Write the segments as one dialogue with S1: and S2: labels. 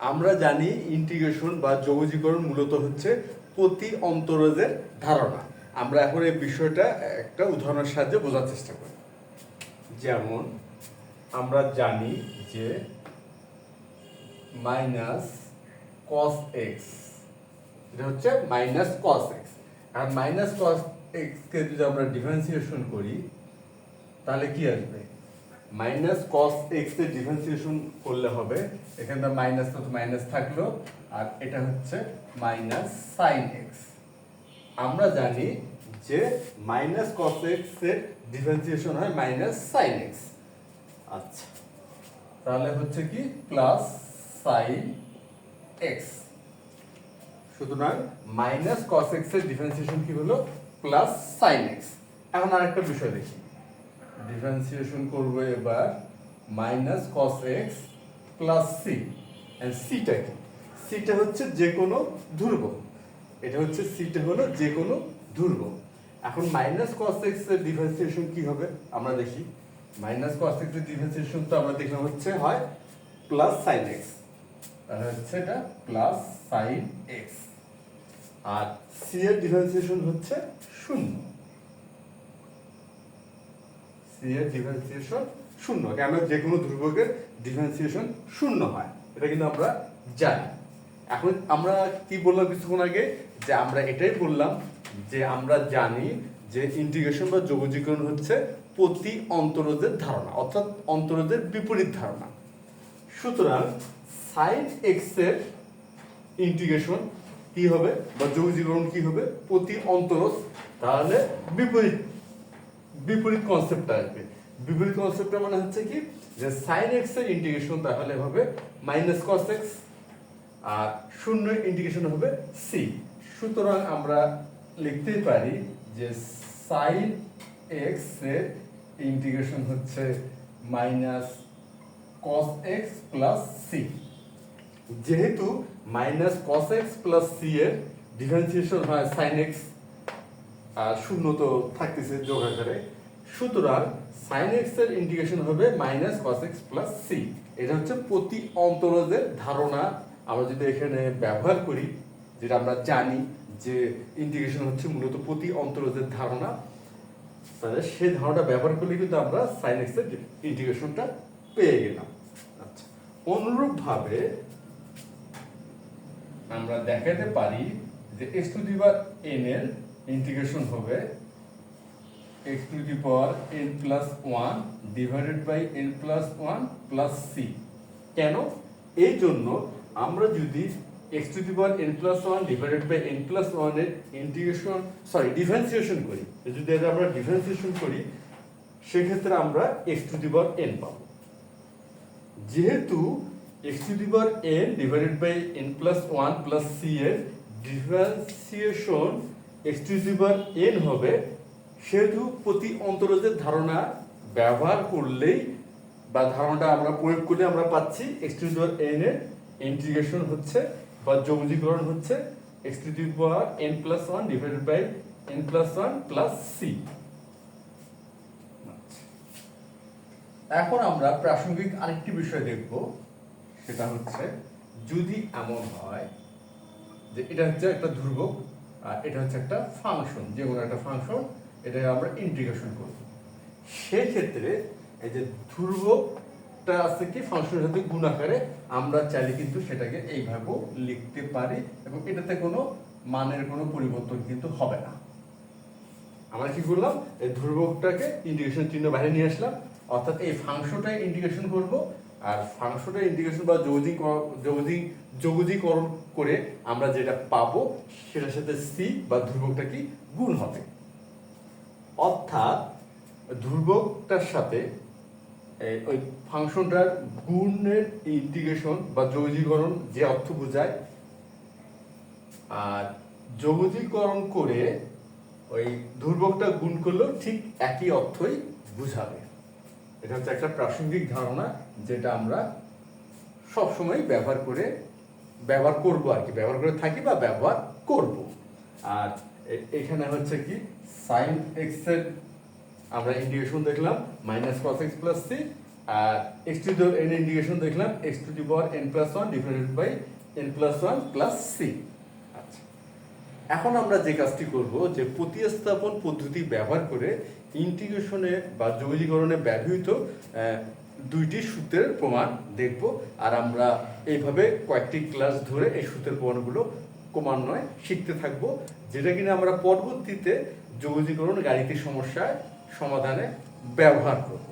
S1: আমরা জানি ইন্টিগ্রেশন বা যৌগীকরণ মূলত হচ্ছে প্রতি অন্তরজের ধারণা। আমরা এখন এই বিষয়টা একটা উদাহরণের সাহায্যে বোঝার চেষ্টা করি। যেমন, আমরা জানি যে মাইনাস কস এক্স এটা হচ্ছে মাইনাস কস এক্স আর মাইনাস কস এক্সকে যদি আমরা ডিফারেন্সিয়েশন করি, তাহলে কি আসবে? মাইনাস কস এক্সের ডিফারেন্সিয়েশন করলে হবে। এখানে মাইনাস তো মাইনাস থাকল, আর এটা হচ্ছে মাইনাস সাইন এক্স আমরা জানি যে মাইনাস কস এক্সের ডিফারেন্সিয়েশন হয় মাইনাস সাইন এক্স আচ্ছা তাহলে হচ্ছে কি প্লাস সাইন এক্স সুতরাং মাইনাস কস এক্সের ডিফারেন্সিয়েশন কি হলো? প্লাস সাইন এক্স এখন আরেকটা বিষয় দেখি। ডিফারেন্সিয়েশন করব এবার minus cos x plus C and theta কি সিটা হচ্ছে যে কোনো ধ্রুবক। এটা হচ্ছে সিটা হলো যে কোনো ধ্রুবক। এখন মাইনাস কস এক্সের ডিফারেন্সিয়েশন কি হবে? আমরা দেখি। মাইনাস কস এক্সের ডিফারেন্সিয়েশন তো আমরা দেখলাম হচ্ছে হয় প্লাস সাইন এক্স তাহলে হচ্ছে এটা প্লাস সাইন এক্স আর সি এর ডিফারেন্সিয়েশন হচ্ছে শূন্য। সি এর ডিফারেন্সিয়েশন শূন্য। কেন? যে কোনো ধ্রুবকের ডিফারেন্সিয়েশন শূন্য হয়। এটা কিন্তু আমরা জানি। এখন আমরা কি বললাম কিছুক্ষণ আগে? যে আমরা এটাই বললাম যে আমরা জানি যে ইন্টিগ্রেশন বা যোগজীকরণ হচ্ছে প্রতি অন্তরজের ধারণা, অর্থাৎ অন্তরজের বিপরীত ধারণা। সুতরাং সাইন এক্সের ইন্টিগ্রেশন কি হবে? বা যোগজীকরণ কি হবে? প্রতি অন্তরজ তাহলে বিপরীত বিপরীত কনসেপ্টটা আসবে বিপরীত কনসেপ্টটা মানে হচ্ছে কি যে সাইন এক্সের ইন্টিগ্রেশন তাহলে হবে মাইনাস কস এক্স আর শূন্য ইন্টিগ্রেশন হবে সি সুতরাং আমরা লিখতেই পারি যে সাইন এক্সের ইন্টিগ্রেশন হচ্ছে minus cos x plus C যেহেতু minus cos x plus C এর ডিফারেন্সিয়েশন হয় সাইন এক্স শূন্য তো থাকতেছে যোগ আকারে। সুতরাং সাইন এক্সের ইন্টিগ্রেশন হবে minus cos x plus C এটা হচ্ছে প্রতি অন্তরজের ধারণা। আমরা যদি এখানে ব্যবহার করি, যেটা আমরা জানি যে ইন্টিগ্রেশন হচ্ছে মূলত প্রতি অন্তরজের ধারণা, তাহলে সেই ধারণাটা ব্যবহার করলে কিন্তু আমরা সাইন এক্সের ইন্টিগ্রেশনটা পেয়ে গেলাম। আচ্ছা অনুরূপভাবে আমরা দেখাতে পারি যে x to the power n এর ইন্টিগ্রেশন হবে x to the power n plus one divided by n plus one plus C কেন? এই জন্য আমরা যদি x to the power n plus one divided by n plus ওয়ানের integration sorry differentiation করি, যদি এটা আমরা ডিফারেন্সিয়েশন করি, সেক্ষেত্রে আমরা x to the power n পাবো। যেহেতু x to the power n divided by n plus one plus C এর ডিফারেন্সিয়েশন এক্স এন হবে, সেহেতু প্রতি অন্তরজের ধারণা ব্যবহার করলেই বা ধারণাটা আমরা প্রয়োগ করলে আমরা পাচ্ছি এক্স টু দি এন এর ইন্টিগ্রেশন হচ্ছে বা যৌগীকরণ হচ্ছে x to n plus one divided by n plus one plus C এখন আমরা প্রাসঙ্গিক আরেকটি বিষয় দেখব, সেটা হচ্ছে যদি এমন হয় যে এটা হচ্ছে একটা ধ্রুবক এটা হচ্ছে একটা ফাংশন যে কোনো একটা ফাংশন এটা আমরা ইন্টিগ্রেশন করব। সেক্ষেত্রে এই যে ধ্রুবকটা আছে কি ফাংশনের সাথে গুণ আকারে আমরা চাইলে কিন্তু সেটাকে এইভাবেও লিখতে পারি এবং এটাতে কোনো মানের কোনো পরিবর্তন কিন্তু হবে না। আমরা কি করলাম? এই ধ্রুবকটাকে ইন্টিগ্রেশন চিহ্ন বাইরে নিয়ে আসলাম। অর্থাৎ এই ফাংশনটা ইন্টিগ্রেশন করব আর ফাংশনটা ইন্টিগ্রেশন বা যৌজিক যৌজিক যৌগীকরণ করে আমরা যেটা পাবো, সেটার সাথে সি বা ধ্রুবকটা কি গুণ হবে। অর্থাৎ ধ্রুবকটার সাথে ওই ফাংশনটার গুণের ইন্টিগ্রেশন বা যৌগীকরণ যে অর্থ বোঝায়, আর যৌগীকরণ করে ওই ধ্রুবকটা গুণ করলেও ঠিক একই অর্থই বুঝাবে। এটা হচ্ছে একটা প্রাসঙ্গিক ধারণা যেটা আমরা সবসময় ব্যবহার করে, ব্যবহার করব আর কি। ব্যবহার করে থাকি বা ব্যবহার করব। আর এখানে হচ্ছে কি সাইন এক্সের আমরা ইন্টিগ্রেশন দেখলাম minus cos x plus C R x to n integration দেখলাম x to the power n plus one divided by n plus one plus C আচ্ছা। এখন আমরা যে কাজটি করব, যে প্রতিস্থাপন পদ্ধতি ব্যবহার করে ইন্টিগ্রেশনে বা যৌগীকরণে ব্যবহৃত দুইটি সূত্রের প্রমাণ দেখব। আর আমরা এইভাবে কয়েকটি ক্লাস ধরে এই সূত্রের প্রমাণগুলো ক্রমান্বয়ে শিখতে থাকব, যেটা কিনা আমরা পরবর্তীতে যৌগীকরণ গাণিতিক সমস্যায় সমাধানে ব্যবহার করব।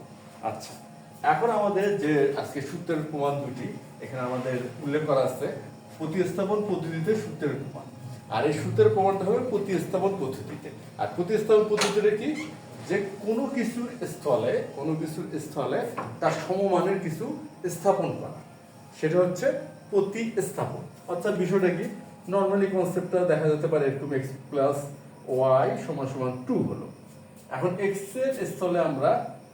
S1: আচ্ছা এখন আমাদের যে আজকে সূত্রের প্রমাণ দুটি, এখানে আমাদের উল্লেখ করা আছে, প্রতিস্থাপন পদ্ধতিতে সূত্রের প্রমাণ। আর এই সূত্রের প্রমাণটা হবে প্রতিস্থাপন পদ্ধতিতে। আর প্রতিস্থাপন পদ্ধতিটা কি? যে কোনো কিছুর স্থলে, কোনো কিছুর স্থলে তার সমমানের কিছু স্থাপন করা। সেটা হচ্ছে প্রতিস্থাপন। অর্থাৎ বিষয়টা কি? নর্মালি কনসেপ্টটা দেখা যেতে পারে এরকম এক্স প্লাস ওয়াই সমান সমান টু হলো। এখন এক্সের স্থলে আমরা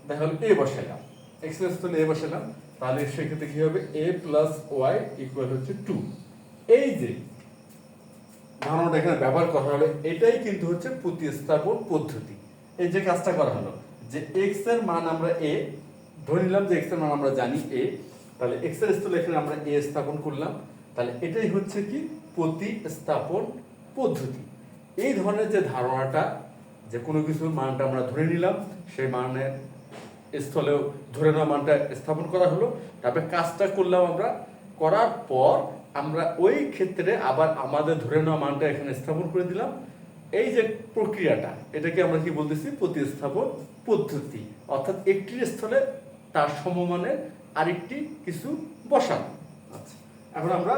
S1: দেখা হলো এ বসাইলাম। এক্সের স্থলে এ বসাইলাম। তাহলে সেক্ষেত্রে কি হবে? এ প্লাস ওয়াই ইকুয়াল হচ্ছে টু এই যে ধারণাটা এখানে ব্যবহার করা হলো, এটাই কিন্তু হচ্ছে প্রতিস্থাপন পদ্ধতি। এই যে কাজটা করা হলো, যে এক্সের মান আমরা এ ধরে নিলাম যে এক্সের মান আমরা জানি এ তাহলে এক্সের স্থলে এখানে আমরা এ স্থাপন করলাম। তাহলে এটাই হচ্ছে কি? প্রতিস্থাপন পদ্ধতি। এই ধরনের যে ধারণাটা, যে কোনো কিছুর মানটা আমরা ধরে নিলাম, সেই মানের স্থলেও ধরে নেওয়া মানটা স্থাপন করা হলো। তারপরে কাজটা করলাম আমরা। করার পর আমরা ওই ক্ষেত্রে আবার আমাদের ধরে নেওয়া মানটা এখানে স্থাপন করে দিলাম। এই যে প্রক্রিয়াটা, এটাকে আমরা কি বলতেছি? প্রতিস্থাপন পদ্ধতি। অর্থাৎ একটির স্থলে তার সমমানের আরেকটি কিছু বসানো। আচ্ছা এখন আমরা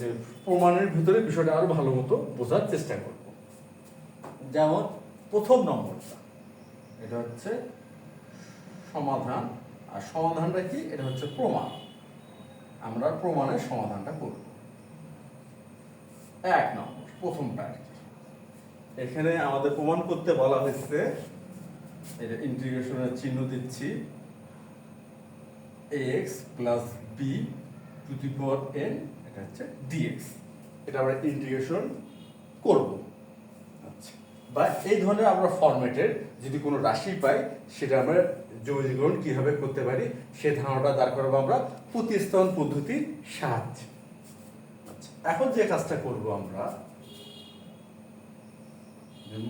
S1: যে প্রমাণের ভিতরে বিষয়টা আরও ভালো মতো বোঝার চেষ্টা করব। যেমন প্রথম নম্বরটা, এটা হচ্ছে সমাধান। আর সমাধানটা কি? এটা হচ্ছে প্রমাণ। আমরা প্রমাণের সমাধানটা করব। এক নম্বর, প্রথমটা আর কি। এখানে আমাদের প্রমাণ করতে বলা হয়েছে এটা ইন্টিগ্রেশনের চিহ্ন দিচ্ছি। X plus B to the power n এটা হচ্ছে ডিএক্স এটা আমরা ইন্টিগ্রেশন করব। আচ্ছা। বা এই ধরনের আমরা ফরম্যাটের যদি কোনো রাশি পাই, সেটা আমরা যৌগীকরণ কীভাবে করতে পারি, সে ধারণাটা দাঁড় করাবো আমরা প্রতিস্থাপন পদ্ধতির সাহায্যে। আচ্ছা এখন যে কাজটা করব আমরা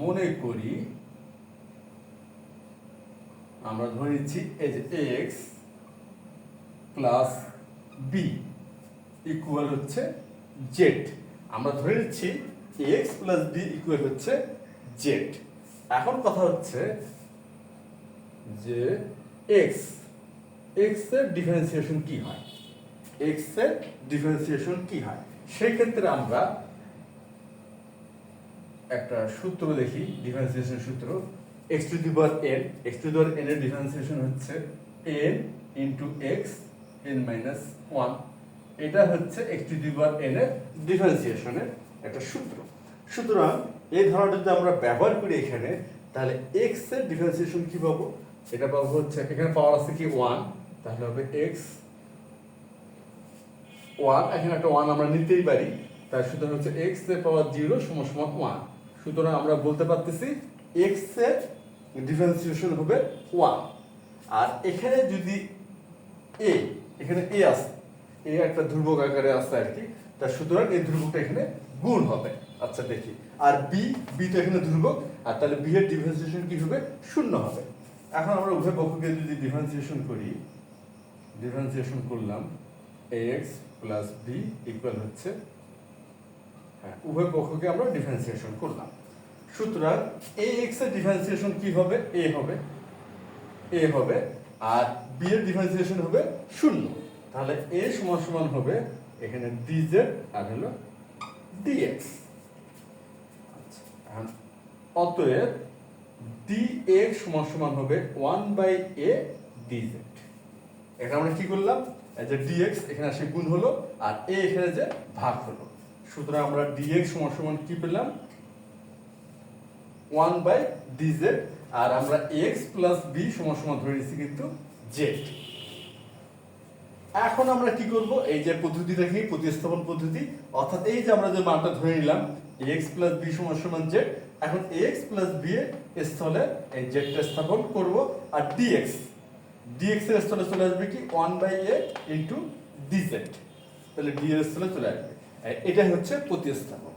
S1: মনে করি, আমরা ধরে নিচ্ছি যে এক্স প্লাস বি ইকুয়াল হচ্ছে জেড আমরা ধরে নিচ্ছি এক্স প্লাস বি ইকুয়াল হচ্ছে জেড এখন কথা হচ্ছে যে এক্স এক্সের ডিফারেন্সিয়েশন কি হয়? এক্সের ডিফারেন্সিয়েশন কি হয়? সেই ক্ষেত্রে আমরা একটা সূত্র দেখি ডিফারেন্সিয়েশন সূত্র। X to the power n x to the power n এর ডিফারেন্সিয়েশন হচ্ছে n into x n minus one এটা হচ্ছে x to the power n এর ডিফারেন্সিয়েশনের একটা সূত্র। সুতরাং, এই ধারণাটা যদি আমরা ব্যবহার করি এখানে, তাহলে এক্সের ডিফারেন্সিয়েশন কি পাবো? এটা পাবো হচ্ছে, এখানে পাওয়ার আছে কি? ওয়ান তাহলে হবে এক্স ওয়ান এখানে একটা ওয়ান আমরা নিতেই পারি। তার সুতরাং হচ্ছে এক্সের পাওয়ার জিরো সমান সমান ওয়ান সুতরাং আমরা বলতে পারতেছি এক্সের ডিফারেন্সিয়েশন হবে ওয়ান আর এখানে যদি এ এখানে এ আছে এ একটা ধ্রুবক আকারে আছে আর কি, তা সুতরাং এই ধ্রুবকটা এখানে গুণ হবে। আচ্ছা দেখি। আর বি বি তো এখানে ধ্রুবক, আর তাহলে বি এর ডিফারেন্সিয়েশন কি হবে? শূন্য হবে। এখন আমরা উভয় পক্ষকে যদি ডিফারেন্সিয়েশন করি ডিফারেন্সিয়েশন করলাম এক্স প্লাস বি ইকুয়াল হচ্ছে উভয় পক্ষকে আমরা ডিফারেন্সিয়েশন করলাম। সুতরাং এ এক্সের ডিফারেন্সিয়েশন কি হবে? এ হবে। এ হবে আর বি এর ডিফারেন্সিয়েশন হবে শূন্য। তাহলে এ সমান সমান হবে এখানে ডি ডিজেড আর হলো ডিএক্স এখন অতএব ডিএক্স সমান সমান হবে one by A D d z এটা আমরা কি করলাম? যে ডিএক্স এখানে আসে গুণ হলো আর এ এখানে যে ভাগ হলো। সুতরাং আমরা ডিএক্স সমান সমান কি পেলাম? ওয়ান বাই ডিজেড আর আমরা এক্স প্লাস বি সমান সমান ধরে নিচ্ছি কিন্তু জেড এখন আমরা কি করব? এই যে পদ্ধতিটা কি প্রতিস্থাপন পদ্ধতি। অর্থাৎ এই যে আমরা যে মানটা ধরে নিলাম এক্স প্লাস বি সমান সমান জেড এখন এক্স প্লাস বি এর স্থলে এই জেডটা স্থাপন করব, আর ডিএক্স ডিএক্স এর স্থলে চলে আসবে কি? One by A into d z তাহলে ডি এর স্থলে চলে আসবে। এটাই হচ্ছে প্রতিস্থাপন।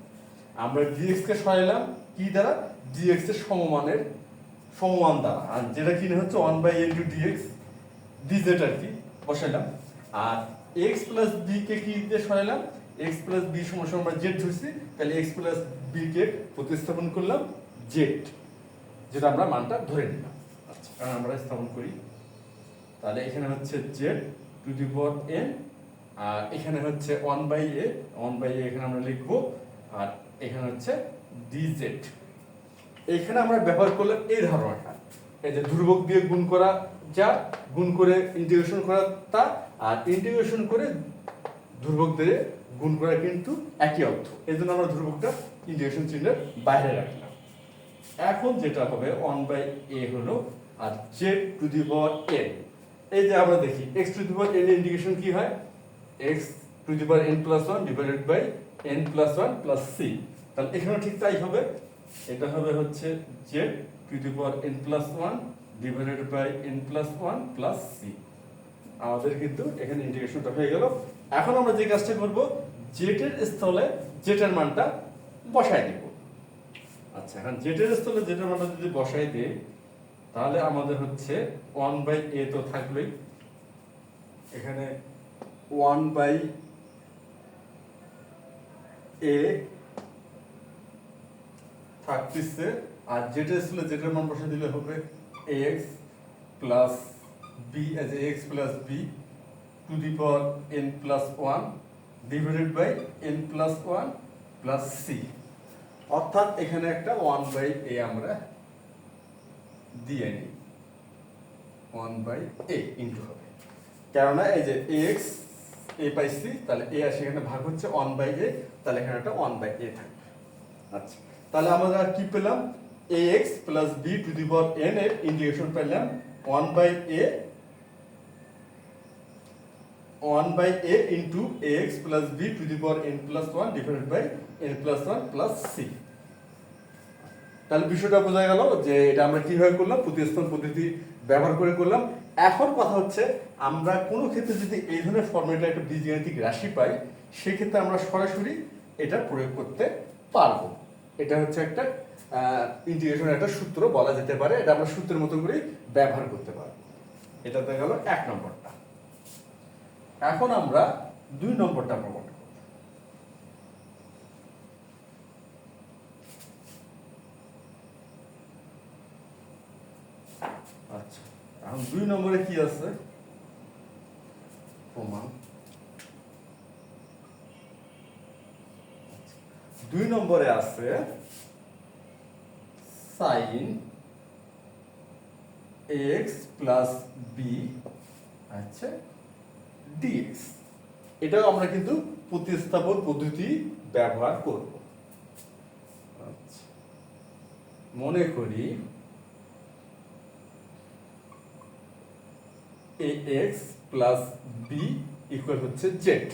S1: আমরা ডিএক্স কে সরাইলাম, কি দ্বারা? ডিএক্স এর সমমানের, সমমান দ্বারা। আর যেটা কিনে হচ্ছে one by into d x d z আর কি, বসাইলাম। আর এক্স প্লাস বি কে কি দিয়ে সরাইলাম? এক্স প্লাস বি সমান আমরা জেড ধরছি, তাহলে এক্স প্লাস বি কে প্রতিস্থাপন করলাম জেড যেটা আমরা মানটা ধরে নিলাম। আচ্ছা কারণ আমরা স্থাপন করি। তাহলে এখানে হচ্ছে Z to the power n আর এখানে হচ্ছে one by A one by A এখানে আমরা লিখব, আর এখানে হচ্ছে ডিজেড এখানে আমরা ব্যবহার করলাম এই ধারণাটা। এই যে ধ্রুবক দিয়ে গুণ করা যা, গুণ করে ইন্টিগ্রেশন করা তা, আর ইন্টিগ্রেশন করে ধ্রুবক দিয়ে গুণ করা কিন্তু একই অর্থ। এই জন্য আমরা ধ্রুবকটা ইন্টিগ্রেশন চিহ্নের বাইরে রাখলাম। এখন যেটা হবে ওয়ান বাই এ হলো, আর Z to the power n এই যে আমরা দেখি x to the power n integration কি হয়? X to the power n plus one divided by n plus one plus C তাহলে এখানেও ঠিক তাই হবে। এটা হবে হচ্ছে Z to the power n plus one divided by n plus one plus C আমাদের কিন্তু এখানে ইন্টিগ্রেশনটা হয়ে গেল। এখন আমরা যে কাজটা করব জেটের স্থলে জেটের মানটা বসাই দিব আচ্ছা এখন জেটের স্থলে জেটের মানটা যদি বসাই দিই, তাহলে আমাদের হচ্ছে ওয়ান বাই এ তো থাকবেই। এখানে ওয়ান বাই এ থাকতেছে। আর জেটের স্থলে জেটের মান বসে দিলে হবে x plus B as x plus B to the power n plus one divided by n plus one plus C অর্থাৎ এখানে একটা ওয়ান বাই এ আমরা দিয়ে নিই। ওয়ান বাই এ ইন্টু হবে। কেননা এই যে এক্স এ পাইছি তাহলে এ আর সেখানে ভাগ হচ্ছে ওয়ান বাই এ তাহলে এখানে একটা ওয়ান বাই এ থাকবে। আচ্ছা তাহলে আমরা কি পেলাম? A x plus B to the power n এর ইন্টিগ্রেশন পেলাম one by A one by A into A x plus B to the power n plus one divided by n plus one plus C তাহলে বিষয়টা বোঝা গেল যে এটা আমরা কীভাবে করলাম? প্রতিস্থাপন পদ্ধতি ব্যবহার করে করলাম। এখন কথা হচ্ছে আমরা কোনো ক্ষেত্রে যদি এই ধরনের ফর্মেটে একটা বীজগাণিতিক রাশি পাই, সেক্ষেত্রে আমরা সরাসরি এটা প্রয়োগ করতে পারব। এটা হচ্ছে একটা ইন্টিগ্রেশন একটা সূত্র বলা যেতে পারে, এটা আমরা সূত্রের মতো করেই ব্যবহার করতে পারব। এটা দেখা গেল এক নম্বরটা। এখন আমরা দুই নম্বরটা করব। আচ্ছা এখন দুই নম্বরে কি আছে? প্রমাণ দুই নম্বরে আছে সাইন এক্স প্লাস বি আচ্ছা ডিএক্স। এটাও আমরা কিন্তু প্রতিস্থাপন পদ্ধতি ব্যবহার করব। আচ্ছা মনে করি A x plus B equal হচ্ছে জেড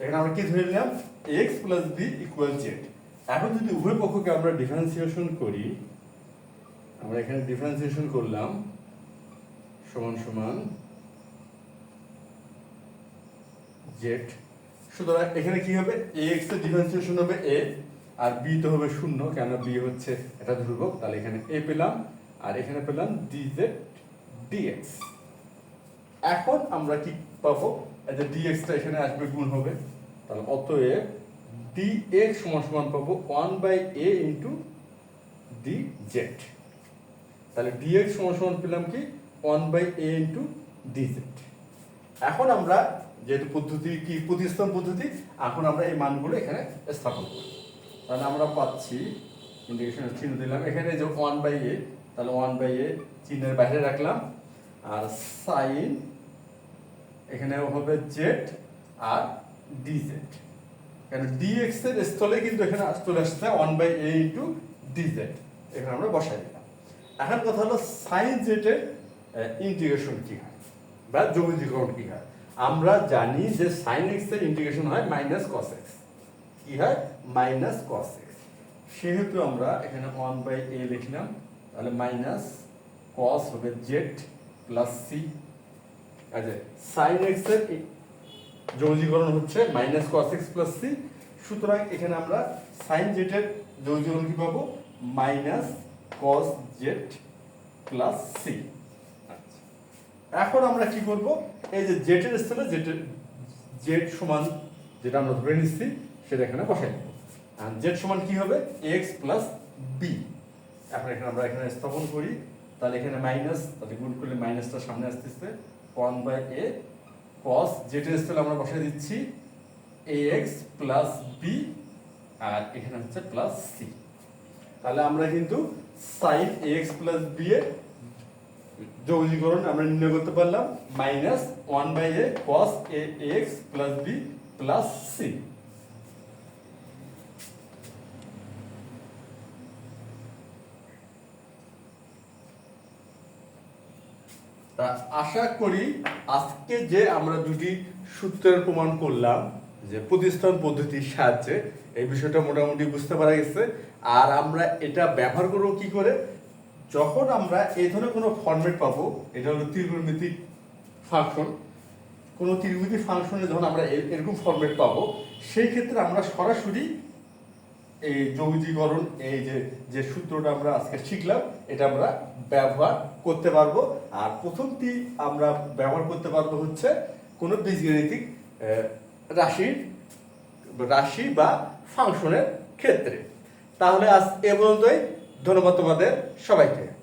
S1: এখানে আমরা কি ধরে নিলাম? X plus B equal Z এখন যদি উভয় পক্ষকে আমরা ডিফারেন্সিয়েশন করি, আমরা এখানে ডিফারেন্সিয়েশন করলাম, সমান সমান জেড সুতরাং এখানে কি হবে? এ এক্সের ডিফারেন্সিয়েশন হবে এ আর বি তো হবে শূন্য কেন বি হচ্ছে এটা ধ্রুবক, তাহলে এখানে এ পেলাম, আর এখানে পেলাম ডি জেড ডিএক্স এখন আমরা কি পাবো? যে ডিএক্সটা এখানে আসবে গুণ হবে। তাহলে অতএব ডিএক্স সমান সমান পাবো one by a into d z তাহলে ডিএক্স সমান সমান পেলাম কি? One by a into d z এখন আমরা যেহেতু পদ্ধতি কি? প্রতিস্থাপন পদ্ধতি, এখন আমরা এই মানগুলো এখানে স্থাপন করি তাহলে আমরা পাচ্ছি ইন্টিগ্রেশনের চিহ্ন দিলাম। এখানে যে ওয়ান বাই এ তাহলে ওয়ান বাই এ চিহ্নের বাইরে রাখলাম। আর সাইন এখানে হবে জেড আর ডি জেড কেন ডিএক্স এর স্থলে কিন্তু এখানে চলে আসছে one by a into d z এখানে আমরা বসাই দিলাম। এখন কথা হলো সাইন জেডের ইন্টিগ্রেশন কি হয় বা যোগীকরণ কি হয়? আমরা জানি যে সাইন এক্সের ইন্টিগ্রেশন হয় মাইনাস কস এক্স কি হয়? মাইনাস কস এক্স সেহেতু আমরা এখানে ওয়ান বাই এ লিখলাম। তাহলে মাইনাস কস হবে জেড প্লাস সি আচ্ছা সাইন এক্সের যৌগীকরণ হচ্ছে minus cos x plus c সুতরাং এখানে আমরা সাইন জেটের যৌগীকরণ কি পাবো? Minus cos z plus c এখন আমরা কি করব? এই যে জেটের স্থানে জেটের জেড সমান যেটা আমরা ধরে নিচ্ছি, সেটা এখানে বসাই আর জেড সমান কি হবে? এক্স প্লাস বি এখন এখানে আমরা এখানে স্থাপন করি, তাহলে এখানে মাইনাস তাহলে গুণ করলে মাইনাসটা সামনে আসতেছে। ওয়ান বাই এ কস জেটের স্পেল আমরা বসিয়ে দিচ্ছি এ এক্স প্লাস বি আর এখানে হচ্ছে প্লাস সি তাহলে আমরা কিন্তু sine a x plus b এর যৌগীকরণ আমরা নির্ণয় করতে পারলাম minus one by a cos a x plus b plus c আশা করি আজকে যে আমরা দুটি সূত্রের প্রমাণ করলাম যে প্রতিস্থান পদ্ধতির সাহায্যে এই বিষয়টা মোটামুটি বুঝতে পারা গেছে। আর আমরা এটা ব্যবহার করব কি করে? যখন আমরা এই ধরনের কোনো ফর্মেট পাবো, এটা হলো ত্রিকোণমিতিক ফাংশন কোনো ত্রিভুজের ফাংশনে যখন আমরা এরকম ফর্মেট পাবো, সেই ক্ষেত্রে আমরা সরাসরি এই যৌগীকরণ এই যে যে সূত্রটা আমরা আজকে শিখলাম, এটা আমরা ব্যবহার করতে পারব। আর প্রথমটি আমরা ব্যবহার করতে পারব হচ্ছে কোনো বীজগণিতিক রাশির রাশি বা ফাংশনের ক্ষেত্রে। তাহলে আজ এ পর্যন্তই। ধন্যবাদ তোমাদের সবাইকে।